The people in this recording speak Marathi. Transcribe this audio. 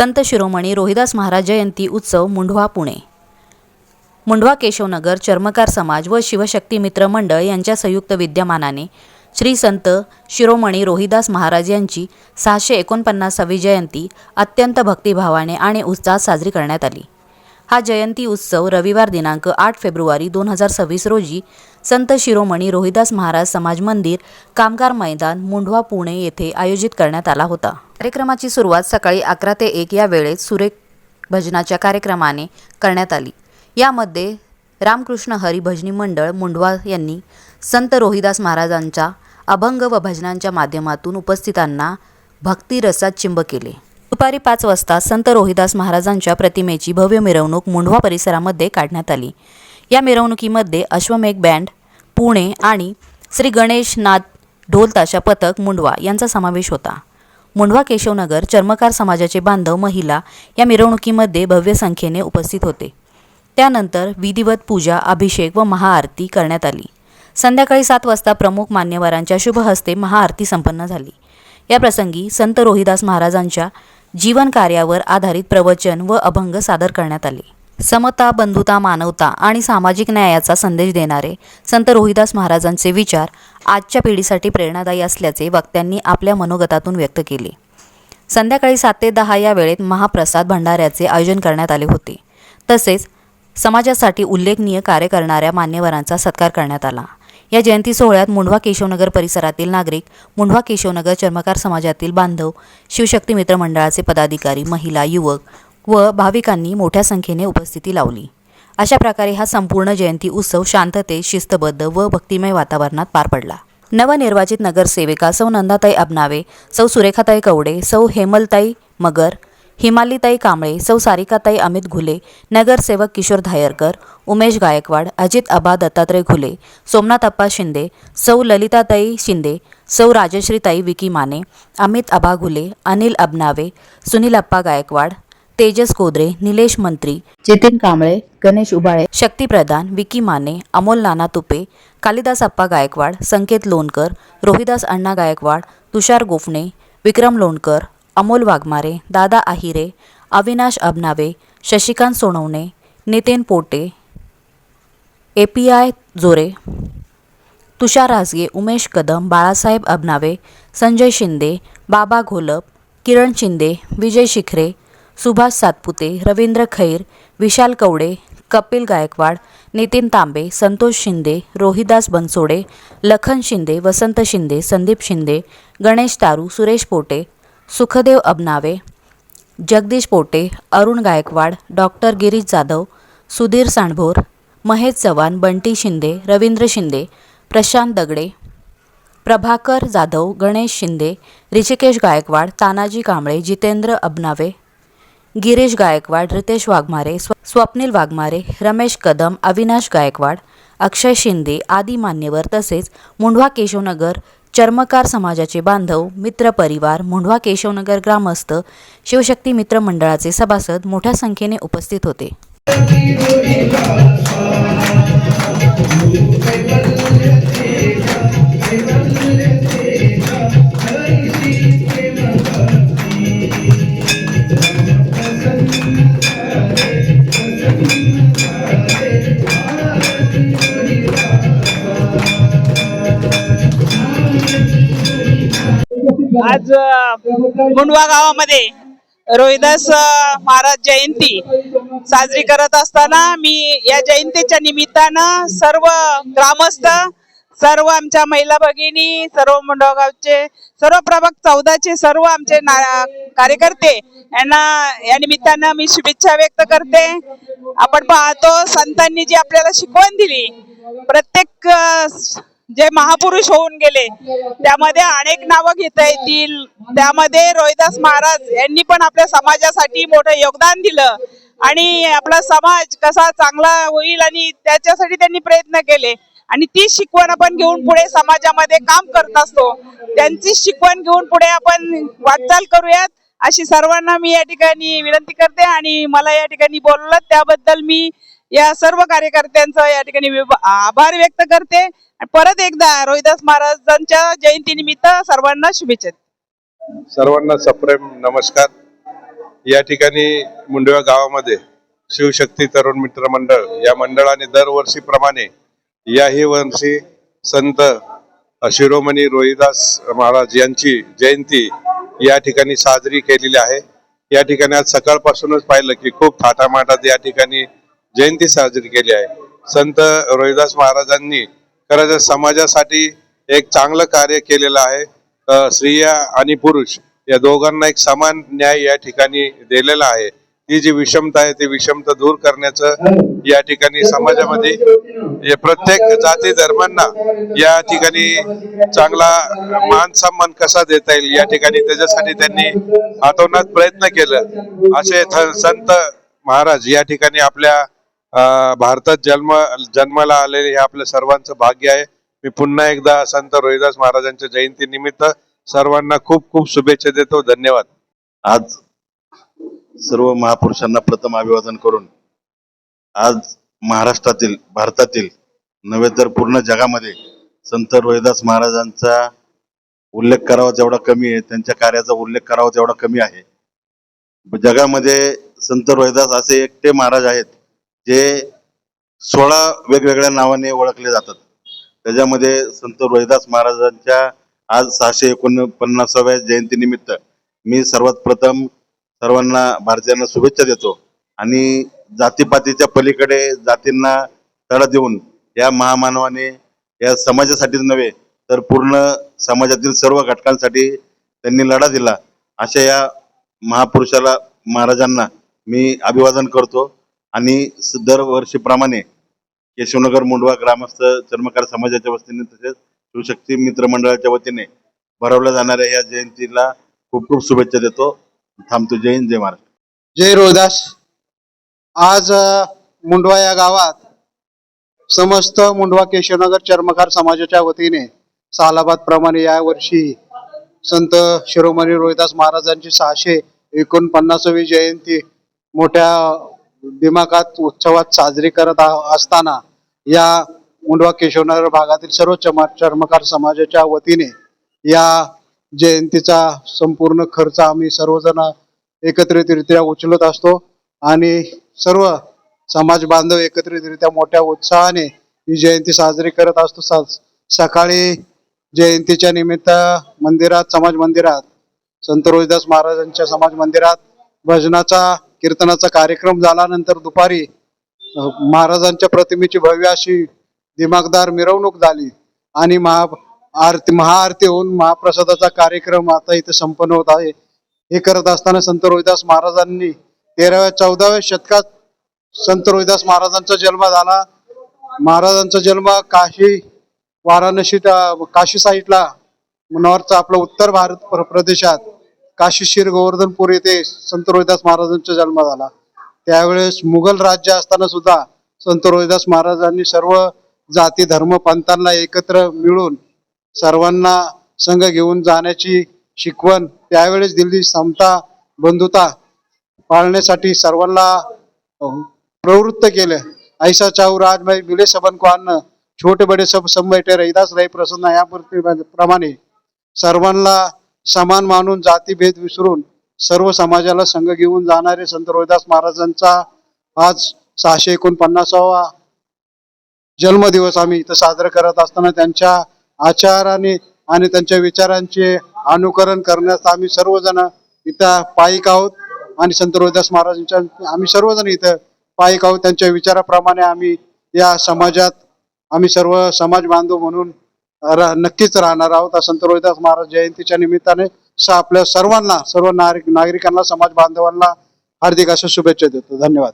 संत शिरोमणी रोहिदास महाराज जयंती उत्सव मुंढवा पुणे. मुंढवा केशवनगर चर्मकार समाज व शिवशक्ती मित्र मंडळ यांच्या संयुक्त विद्यमानाने श्री संत शिरोमणी रोहिदास महाराज यांची सहाशे एकोणपन्नासावी जयंती अत्यंत भक्तिभावाने आणि उत्साहात साजरी करण्यात आली. हा जयंती उत्सव रविवार दिनांक आठ फेब्रुवारी दोन हजार सव्वीस रोजी संत शिरोमणी रोहिदास महाराज समाज मंदिर कामगार मैदान मुंढवा पुणे येथे आयोजित करण्यात आला होता. कार्यक्रमाची सुरुवात सकाळी अकरा ते एक या वेळेत सुरेख भजनाच्या कार्यक्रमाने करण्यात आली. यामध्ये रामकृष्ण हरी भजनी मंडळ मुंढवा यांनी संत रोहिदास महाराजांच्या अभंग व भजनांच्या माध्यमातून उपस्थितांना भक्तिरसात चिंब केले. दुपारी पाच वाजता संत रोहिदास महाराजांच्या प्रतिमेची भव्य मिरवणूक मुंढवा परिसरामध्ये काढण्यात आली. या मिरवणुकीमध्ये अश्वमेघ बँड पुणे आणि श्री गणेशनाथ ढोलताशा पथक मुंडवा यांचा समावेश होता. मुंडवा केशवनगर चर्मकार समाजाचे बांधव महिला या मिरवणुकीमध्ये भव्य संख्येने उपस्थित होते. त्यानंतर विधिवत पूजा अभिषेक व महाआरती करण्यात आली. संध्याकाळी सात वाजता प्रमुख मान्यवरांच्या शुभहस्ते महाआरती संपन्न झाली. या प्रसंगी संत रोहिदास महाराजांच्या जीवन कार्यावर आधारित प्रवचन व अभंग सादर करण्यात आले. समता बंधुता मानवता आणि सामाजिक न्यायाचा संदेश देणारे संत रोहिदास महाराजांचे विचार आजच्या पिढीसाठी प्रेरणादायी असल्याचे वक्त्यांनी आपल्या मनोगतातून व्यक्त केले. संध्याकाळी सात ते दहा या वेळेत महाप्रसाद भंडाऱ्याचे आयोजन करण्यात आले होते. तसेच समाजासाठी उल्लेखनीय कार्य करणाऱ्या मान्यवरांचा सत्कार करण्यात आला. या जयंती सोहळ्यात मुंढवा केशवनगर परिसरातील नागरिक मुंढवा केशवनगर चर्मकार समाजातील बांधव शिवशक्ती मित्र मंडळाचे पदाधिकारी महिला युवक व भाविकांनी मोठ्या संख्येने उपस्थिती लावली. अशा प्रकारे हा संपूर्ण जयंती उत्सव शांततेत शिस्तबद्ध व भक्तिमय वातावरणात पार पडला. नवनिर्वाचित नगरसेविका सौ नंदाताई अबनावे सौ सुरेखाताई कवडे सौ हेमलताई मगर हिमालीताई कांबळे सौ सारिकाताई अमित घुले नगरसेवक किशोर धायरकर उमेश गायकवाड अजित अबा दत्तात्रय घुले सोमनाथ अप्पा शिंदे सौ ललिताताई शिंदे सौ राजश्रीताई विकी माने अमित अबा घुले अनिल अबनावे सुनील अप्पा Gaikwad Tejas Kodre Nilesh Mantri Jitin Kamble Ganesh Ubale Shakti Pradhan Vicky Mane Amol Nana Tupe Kalidas Appa Gaikwad Sanket Lonkar Rohidas Anna Gaikwad Tushar Gophane Vikram Lonkar Amol Waghmare Dada Ahire Avinash Abnave Shashikant Sonawane Nitin Pote A P I Jore Tushar Rajge Umesh Kadam Balasaheb अबनावे Sanjay Shinde बाबा घोलप किरण शिंदे विजय शिखरे सुभाष सातपुते रवींद्र खैर विशाल कवडे कपिल गायकवाड नितीन तांबे संतोष शिंदे रोहिदास बनसोडे लखन शिंदे वसंत शिंदे संदीप शिंदे गणेश तारू सुरेश पोटे सुखदेव अबनावे जगदीश पोटे अरुण गायकवाड डॉक्टर गिरीश जाधव सुधीर सांडभोर महेश चव्हाण बंटी शिंदे रवींद्र शिंदे प्रशांत दगडे प्रभाकर जाधव गणेश शिंदे ऋषिकेश गायकवाड तानाजी कांबळे जितेंद्र अबनावे गिरीश गायकवाड रितेश वाघमारे स्व स्वप्नील वाघमारे रमेश कदम अविनाश गायकवाड अक्षय शिंदे आदी मान्यवर तसेच मुंढवा केशवनगर चर्मकार समाजाचे बांधव मित्र परिवार मुंढवा केशवनगर ग्रामस्थ शिवशक्ती मित्र मंडळाचे सभासद मोठ्या संख्येने उपस्थित होते. आज मुंडवा गावामध्ये रोहिदास महाराज जयंती साजरी करत असताना मी या जयंतीच्या निमित्तानं सर्व ग्रामस्थ सर्व आमच्या महिला भगिनी सर्व मुंडवा गावचे सर्व प्रभाग चौदाचे सर्व आमचे कार्यकर्ते यांना या निमित्तानं मी शुभेच्छा व्यक्त करते. आपण पाहतो संतांनी जी आपल्याला शिकवण दिली प्रत्येक जे महापुरुष होऊन गेले त्यामध्ये अनेक नावं घेता येतील. त्यामध्ये रोहिदास महाराज यांनी पण आपल्या समाजासाठी मोठं योगदान दिलं. आणि आपला समाज कसा चांगला होईल आणि त्याच्यासाठी त्यांनी प्रयत्न केले. आणि ती शिकवण आपण घेऊन पुढे समाजामध्ये काम करत असतो. त्यांची शिकवण घेऊन पुढे आपण वाटचाल करूयात. अशी सर्वांना मी या ठिकाणी विनंती करते आणि मला या ठिकाणी बोललं त्याबद्दल मी या सर्व कार्यकर्त्यांचा या ठिकाणी आभार व्यक्त करते. परत एकदा रोहिदास महाराजांच्या जयंती निमित्त सर्वांना शुभेच्छा. सर्वांना सप्रेम नमस्कार. या ठिकाणी मुंडव्या गावामध्ये शिवशक्ती तरुण मित्र मंडळ या मंडळाने दरवर्षीप्रमाणे याही वर्षी संत शिरोमणी रोहिदास महाराज यांची जयंती या ठिकाणी साजरी केलेली आहे. या ठिकाणी आज सकाळपासूनच पाहिलं की खूप थाटामाटात या ठिकाणी जयंती साजरी केली आहे. संत रोहिदास महाराजांनी खरंच समाजासाठी एक चांगलं कार्य केलेलं आहे. स्त्रिया आणि पुरुष या दोघांना एक समान न्याय या ठिकाणी दिलेला आहे. ती जी विषमता आहे ती विषमता दूर करण्याचं या ठिकाणी समाजामध्ये हे प्रत्येक जाती धर्मांना या ठिकाणी चांगला मान सन्मान कसा देता येईल या ठिकाणी त्याच्यासाठी त्यांनी हातोनात प्रयत्न केलं. असे संत महाराज या ठिकाणी आपल्या भारतात जन्म जन्माला आलेले हे आपल्या सर्वांचं भाग्य आहे. मी पुन्हा एकदा संत रोहिदास महाराजांच्या जयंती निमित्त सर्वांना खूप खूप शुभेच्छा देतो. धन्यवाद. आज सर्व महापुरुषांना प्रथम अभिवादन करून आज महाराष्ट्रातील भारतातील नव्हे तर पूर्ण जगामध्ये संत रोहिदास महाराजांचा उल्लेख करावा जेवढा कमी आहे त्यांच्या कार्याचा उल्लेख करावा तेवढा कमी आहे. जगामध्ये संत रोहिदास असे एकटे महाराज आहेत जे सोळा वेगवेगळ्या नावाने ओळखले जातात. त्याच्यामध्ये संत रोहिदास महाराजांच्या आज सहाशे एकोणपन्नासाव्या जयंतीनिमित्त मी सर्वात प्रथम सर्वांना भारतीयांना शुभेच्छा देतो आणि जातीपातीच्या पलीकडे जातींना तडा देऊन या महामानवाने या समाजासाठीच नव्हे तर पूर्ण समाजातील सर्व घटकांसाठी त्यांनी लढा दिला. अशा या महापुरुषाला महाराजांना मी अभिवादन करतो. आणि दरवर्षीप्रमाणे केशवनगर मुंडवा ग्रामस्थ चर्मकार समाजाच्या वतीने तसेच शिवशक्ती मित्र मंडळाच्या वतीने भरवल्या जाणाऱ्या या जयंतीला खूप खूप शुभेच्छा देतो. थांबतो. जय हिंद जय महाराष्ट्र. जय रोहिदास. आज मुंडवा या गावात समस्त मुंडवा केशवनगर चर्मकार समाजाच्या वतीने सालाबाद प्रमाणे या वर्षी संत शिरोमणी रोहिदास महाराजांची सहाशे एकोणपन्नासावी जयंती मोठ्या दिमागात उत्सवात साजरी करत असताना या मुंडवा केशवनगर भागातील सर्व चम चर्मकार समाजाच्या वतीने या जयंतीचा संपूर्ण खर्च आम्ही सर्वजण एकत्रितरित्या उचलत असतो आणि सर्व समाज बांधव एकत्रितरित्या मोठ्या उत्साहाने ही जयंती साजरी करत असतो. स- सकाळी जयंतीच्या निमित्त मंदिरात समाज मंदिरात संत रोहिदास महाराजांच्या समाज मंदिरात भजनाचा कीर्तनाचा कार्यक्रम झाल्यानंतर दुपारी महाराजांच्या प्रतिमेची भव्य अशी दिमागदार मिरवणूक झाली आणि महा आरती महाआरती होऊन महाप्रसादाचा कार्यक्रम आता इथे संपन्न होत आहे. हे करत असताना संत रोहिदास महाराजांनी तेराव्या चौदाव्या शतकात संत रोहिदास महाराजांचा जन्म झाला. महाराजांचा जन्म काशी वाराणसी काशी साईडला नॉर्थ आपलं उत्तर भारत प्र- प्रदेशात. काशीशीर गोवर्धनपूर येथे संत रोहिदास महाराजांचा जन्म झाला त्यावेळेस मुघल राज्य असताना सुद्धा संत रोहिदास महाराजांनी सर्व जाती धर्म पंथांना एकत्र मिळून सर्वांना संघ घेऊन जाण्याची शिकवण त्यावेळेस दिल्ली समता बंधुता पाळण्यासाठी सर्वांना प्रवृत्त केले. ऐसा चाहू राजमय मिले सबन को अन्न छोटे बडे सब सम रहिदास रही प्रसन्न. या प्रमाणे सर्वांना समान मानून जातीभेद विसरून सर्व समाजाला संघ घेऊन जाणारे संत रोहिदास महाराजांचा आज सहाशे एकोणपन्नासावा जन्मदिवस आम्ही इथं साजरा करत असताना त्यांच्या आचाराने आणि त्यांच्या विचारांचे अनुकरण करण्यास आम्ही सर्वजण इथं पायिक आहोत. आणि संत रोहिदास महाराजांच्या आम्ही सर्वजण इथं पायिक आहोत. त्यांच्या विचाराप्रमाणे आम्ही या समाजात आम्ही सर्व समाज बांधव म्हणून रा- नक्कीच राहणार आहोत. संत रोहिदास महाराज जयंतीच्या निमित्ताने आपल्या सर्वांना सर्व नागरिक नागरिकांना समाज बांधवांना हार्दिक अशा शुभेच्छा देतो. धन्यवाद.